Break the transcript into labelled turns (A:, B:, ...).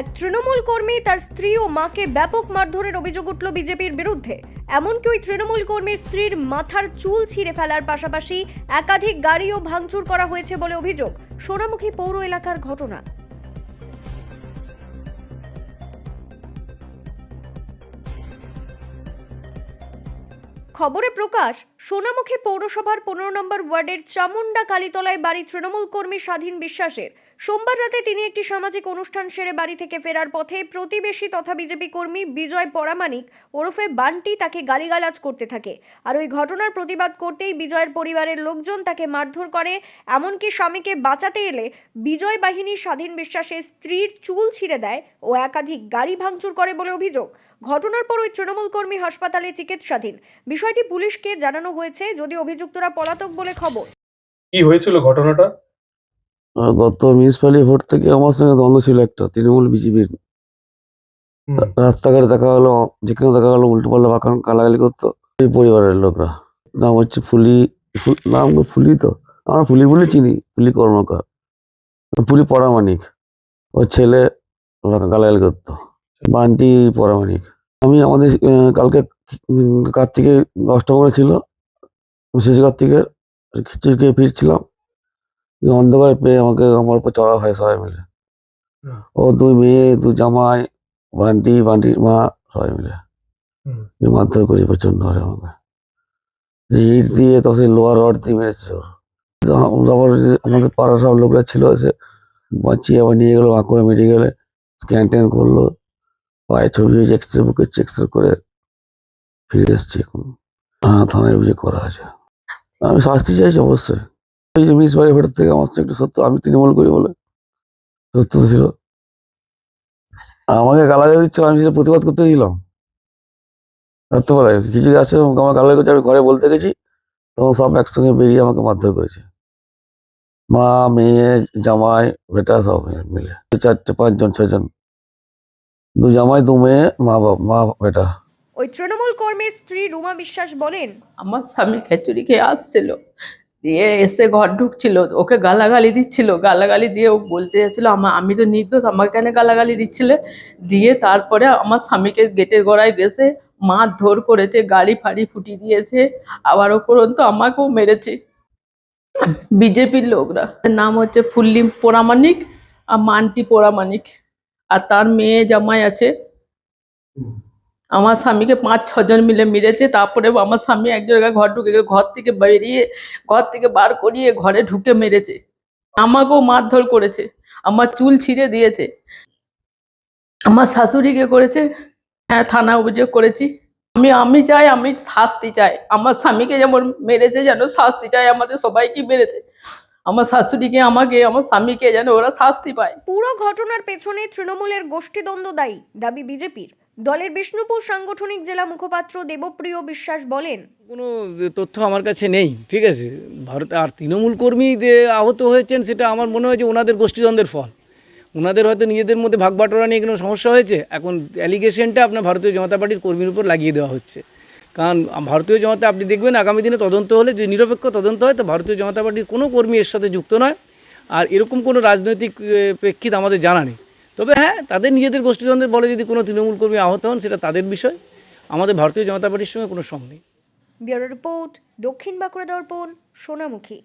A: এক তৃণমূল কর্মী তার স্ত্রী ও মাকে ব্যাপক মারধরের অভিযোগ উঠল বিজেপির বিরুদ্ধে। এমনকি ওই তৃণমূল কর্মীর স্ত্রীর মাথার চুল ছিঁড়ে ফেলার পাশাপাশি একাধিক গাড়িও ভাঙচুর করা হয়েছে বলে অভিযোগ সোনামুখী পৌর এলাকার ঘটনা। খবরে প্রকাশ, সোনামুখী পৌরসভার পনেরো নম্বর ওয়ার্ডের চামুন্ডা কালীতলায় বাড়ি তৃণমূল কর্মী স্বাধীন বিশ্বাসের। সোমবার রাতে তিনি একটি সামাজিক অনুষ্ঠান সেরে বাড়ি থেকে ফেরার পথে প্রতিবেশী তথা বিজেপি কর্মী বিজয় পরামানিক ওরফে বান্টি তাকে গালিগালাজ করতে থাকে। আর ওই ঘটনার প্রতিবাদ করতেই বিজয়ের পরিবারের লোকজন তাকে মারধর করে। এমনকি স্বামীকে বাঁচাতে এলে বিজয় বাহিনী স্বাধীন বিশ্বাসের স্ত্রীর চুল ছিঁড়ে দেয় ও একাধিক গাড়ি ভাঙচুর করে বলে অভিযোগ। ঘটনার পর ওই তৃণমূল কর্মী হাসপাতালে চিকিৎসাধীন। বিষয়টি পুলিশকে জানানো হয়েছে যদি অভিযুক্তরা পলাতক বলে খবর।
B: কি হয়েছিল ঘটনাটা?
C: গত মিউনিসিপ্যালিটি ভোট থেকে আমার সঙ্গে দ্বন্দ্ব ছিল একটা তৃণমূল বিজেপির। রাস্তাঘাটে দেখা গেলো যেখানে দেখা গেলো উল্টো পাল্টা বাঁকান কালাগালি করতো। এই পরিবারের লোকরা। নাম হচ্ছে ফুলি নাম ফুলি তো। আমরা ফুলি বলে চিনি ফুলি কর্মকার। ফুলি পরামানিক ওর ছেলে ওরা গালাগালি করতো। বান্টি পরামানিক আমি আমাদের কালকে উম, কার্তিকে অষ্টমরে ছিল। শেষ কার্তিকের খিচুড়ি খেয়ে ফিরছিলাম। অন্ধকারে পেয়ে আমাকে আমার উপর চড়া হয় সবাই মিলে। ও দুই মেয়ে দু জামাই বান্টি বান্টির মা সবাই মিলে। মারধর করেছে প্রচণ্ড হয় আমাকে। ইট দিয়ে তো সেই লোহার রড দিয়ে মেরেছে তারপর আমাদের পাড়ার সব লোকরা ছিল এসে বাঁচিয়ে আবার নিয়ে গেলো বাঁকুড়া মেডিকেলে স্ক্যান ট্যান করল। পায়ে ছবি হয়েছে এক্স রে বুকে এক্স রে করে ফিরে এসছি এখন। হ্যাঁ থানায় অভিযোগ করা আছে। আমি শাস্তি চাইছি অবশ্যই। এই যে মিস বাড়ি ভেতর থেকে আমার একটু সত্য আমি তৃণমূল করি বলে। সত্য তো ছিল। আমাকে গালাগালি দিচ্ছিল আমি সেটা প্রতিবাদ করতে গেছিলাম। রাত্রেবেলায় কিছু আছে আমার গালাগালি করছে আমি ঘরে বলতে গেছি তখন সব একসঙ্গে বেরিয়ে আমাকে মারধর করেছে। মা মেয়ে জামাই বেটা সব মিলে। চারটে পাঁচজন ছজন দু জামাই দু মেয়ে মা বাবা মা বেটা।
A: ওই তৃণমূল কর্মীর স্ত্রী রুমা বিশ্বাস বলেন
D: আমার স্বামী খিচুড়ি খেয়ে আসছিল। দিয়ে এসে ঘর ঢুকছিল, ওকে গালাগালি দিচ্ছিল, গালাগালি দিয়ে ও বলতে যাচ্ছিল, আমা, আমি তো নির্দোষ, আমার কেন গালাগালি দিচ্ছিলে? দিয়ে তারপরে আমার স্বামীকে গেটের গোড়ায় গেছে মার ধর করেছে, গাড়ি ফাড়ি ফুটিয়ে দিয়েছে, আবার উপরন্তু আমাকেও মেরেছে। বিজেপির লোকরা। নাম হচ্ছে ফুল্লি পোড়ামানিক আর মান্টি পোড়ামানিক। আর তার মেয়ে জামাই আছে। আমার স্বামীকে পাঁচ ছজন মিলে মেরেছে তারপরে আমার স্বামী এক জায়গায় ঘর ঢুকে গেছে ঘর থেকে বেরিয়ে, ঘর থেকে বার করিয়ে ঘরে ঢুকে মেরেছে। আমাকেও মারধর করেছে, আমার চুল ছিঁড়ে দিয়েছে। আমার শাশুড়িকে করেছে হ্যাঁ থানা অভিযোগ করেছি। আমি আমি চাই, আমি শাস্তি চাই। আমার স্বামীকে যেমন মেরেছে যেন শাস্তি চাই, আমাদের সবাইকে মেরেছে। আমার শাশুড়িকে, আমাকে, আমার স্বামীকে যেন ওরা শাস্তি পায়।
A: পুরো ঘটনার পেছনে তৃণমূলের গোষ্ঠীদ্বন্দ্ব দায়ী, দাবি বিজেপির। দলের বিষ্ণুপুর সাংগঠনিক জেলা মুখপাত্র দেবপ্রিয় বিশ্বাস বলেন,
E: কোনো তথ্য আমার কাছে নেই, ঠিক আছে? ভারত আর তৃণমূল কর্মী যে আহত হয়েছেন, সেটা আমার মনে হয় যে ওনাদের গোষ্ঠীদ্বন্দ্বের ফল। ওনাদের হয়তো নিজেদের মধ্যে ভাগ বাটোয়ারা নিয়ে কোনো সমস্যা হয়েছে। এখন অ্যালিগেশনটা আপনার ভারতীয় জনতা পার্টির কর্মীর উপর লাগিয়ে দেওয়া হচ্ছে। কারণ ভারতীয় জনতা, আপনি দেখবেন আগামী দিনে তদন্ত হলে যদি নিরপেক্ষ তদন্ত হয়, তো ভারতীয় জনতা পার্টির কোনো কর্মী এর সাথে যুক্ত নয়। আর এরকম কোনো রাজনৈতিক প্রেক্ষিত আমাদের জানা নেই। তবে হ্যাঁ তাদের নিজেদের গোষ্ঠীদ্বন্দ্বের বলে যদি কোনো তৃণমূল কর্মী আহত হন, সেটা তাদের বিষয়। আমাদের ভারতীয় জনতা পার্টির সঙ্গে কোনো সঙ্গ নেই।
A: রিপোর্ট, দক্ষিণ বাঁকুড়া দর্পণ, সোনামুখী।